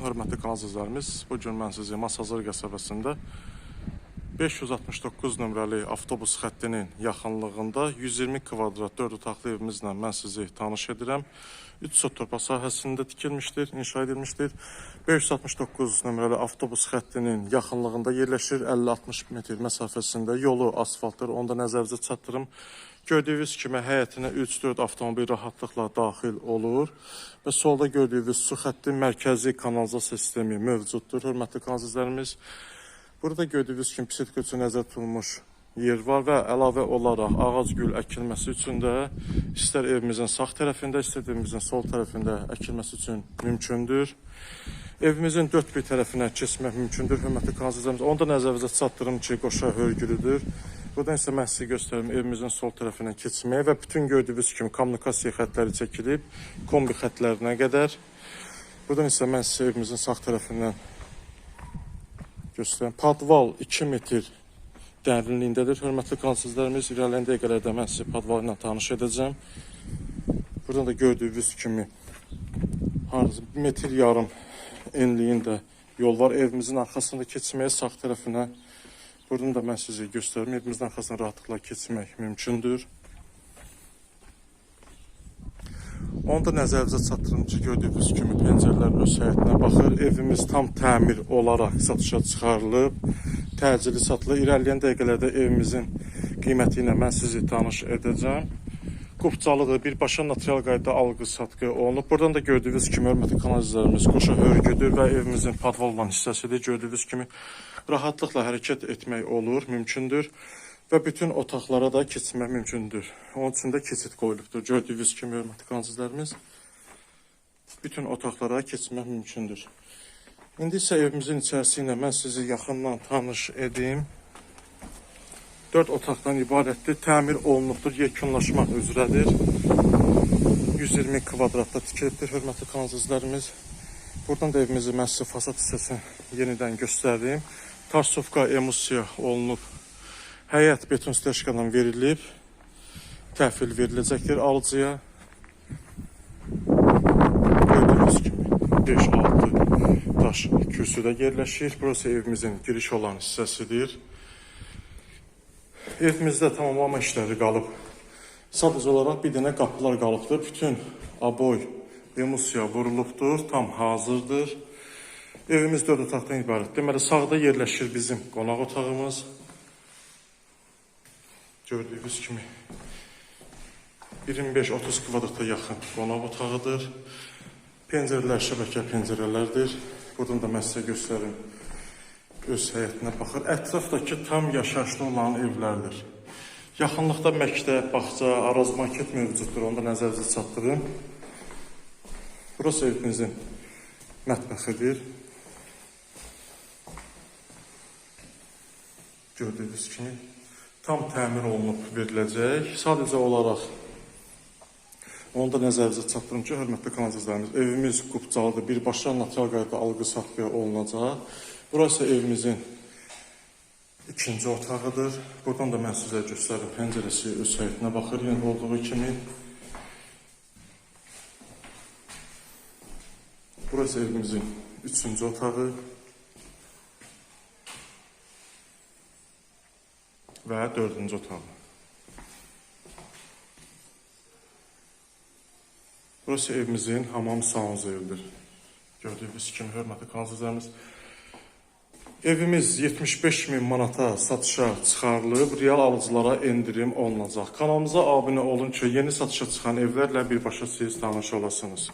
Hörmətli qazizlərimiz, bu gün mən sizi Masazır qəsəbəsində 569 nömrəli avtobus xəttinin yaxınlığında 120 kvadrat 4 otaqlı evimizlə mən sizi tanış edirəm. 3 sot sahəsində tikilmişdir, inşa edilmişdir. 569 nömrəli avtobus xəttinin yaxınlığında yerləşir. 50-60 metr məsafəsində yolu asfaltdır. Onda nəzərinizə çatdırım. Gördüyünüz kimi həyətinə 3-4 avtomobil rahatlıqla daxil olur və solda gördüyünüz su xətti mərkəzi kanalizasiya sistemi mövcuddur. Hörmətli qazizlərimiz, burada gördüyünüz kimi pisitka üçün nəzərdə tutulmuş yer var və əlavə olaraq ağac gül əkilməsi üçün də istər evimizin sağ tərəfində, istər evimizin sol tərəfində əkilməsi üçün mümkündür. Evimizin dörd bir tərəfinə keçmək mümkündür, hörmətli qazizlərimiz. Onu da nəzərinizə çatdırım ki, qoşa hörgülüdür. Buradan isə mən sizə göstərim evimizin sol tərəfinə keçməyə və bütün gördüyünüz kimi kommunikasiya xətləri çəkilib, kombi xətlərinə qədər. Buradan isə mən sizə evimizin sağ tərəfindən göstərim. Padval 2 metr dərinliyindədir. Hörmətli qansızlarımız, irəliləyən dəqiqələrdə mən sizə padval ilə tanış edəcəm. Buradan da gördüyünüz kimi harcı 1 metr yarım enliyində yol var. Evimizin arxasında keçməyə sağ tərəfinə Buradan da mən sizə göstərim. Evimizin arxasına rahatlıqla keçmək mümkündür. Onu da nəzərinizə çatdırım ki, gördüyünüz kimi pəncərələr öz həyətinə baxır. Evimiz tam təmir olaraq satışa çıxarılıb, təcili satılır. İrəliyən dəqiqələrdə evimizin qiyməti ilə mən sizi tanış edəcəm. Qupçalığı birbaşa natural qaydada alqı-satqı olunub. Buradan da gördüyünüz kimi hörmətli kanalizlərimiz qoşa hörgüdür və evimizin padval olan hissəsidir. Gördüyünüz kimi rahatlıqla hərəkət etmək olur, mümkündür və bütün otaqlara da keçmək mümkündür. Onun üçün də keçid qoyulubdur. Gördüyünüz kimi hörmətli kanalizlərimiz bütün otaqlara keçmək mümkündür. İndi isə evimizin içərisi ilə mən sizi yaxından tanış edim. 4 otaqdan ibarətdir. Təmir olunubdur, yekunlaşmaq üzrədir. 120 kvadratda tikilibdir hörmətli kanalizlərimiz. Buradan da evimizi sizə fasad hissəsini yenidən göstərdim. Tarsovka emulsiya olunub. Həyət beton steşkadan verilib. Təhvil veriləcəkdir alıcıya. Gördüyünüz kimi 5-6 daş kürsüdə yerləşir. Burası evimizin giriş olan hissəsidir. Evimizdə tamamlama işləri qalıb. Sadəcə olaraq bir dənə qapılar qalıbdır. Bütün aboy emulsiya vurulubdur, tam hazırdır. Evimiz 4 otaqdan ibarət. Deməli sağda yerləşir bizim qonaq otağımız. Gördüyünüz kimi 25-30 kvadrata yaxın qonaq otağıdır. Pəncərələr şəbəkə pəncərələrdir. Buradan da mən sizə göstərim öz həyətinə baxır. Ətrafdakı tam yaşayışlı olan evlərdir. Yaxınlıqda məktəb, bağça, araz market mövcuddur. Onu da nəzərinizə çatdırım. Burası evimizin mətbəxidir. Gördüyünüz kimi tam təmir olunub veriləcək. Sadəcə olaraq onu da nəzərinizə çatdırım ki, hörmətli kanalizlərimiz, evimiz qupcalıdır. Birbaşa natural qaydada alqı-satqı olunacaq. Burası evimizin ikinci otağıdır. Buradan da mən sizə göstərim. Pəncərəsi öz həyətinə baxır, yenə olduğu kimi. Burası evimizin üçüncü otağı. Və dördüncü otağı. Burası evimizin hamam sanuzeyidir. Gördüyünüz kimi hörmətli kanalizlərimiz. Evimiz 75 min manata satışa çıxarılıb, real alıcılara endirim olunacaq. Kanalımıza abunə olun ki, yeni satışa çıxan evlərlə birbaşa siz tanış olasınız.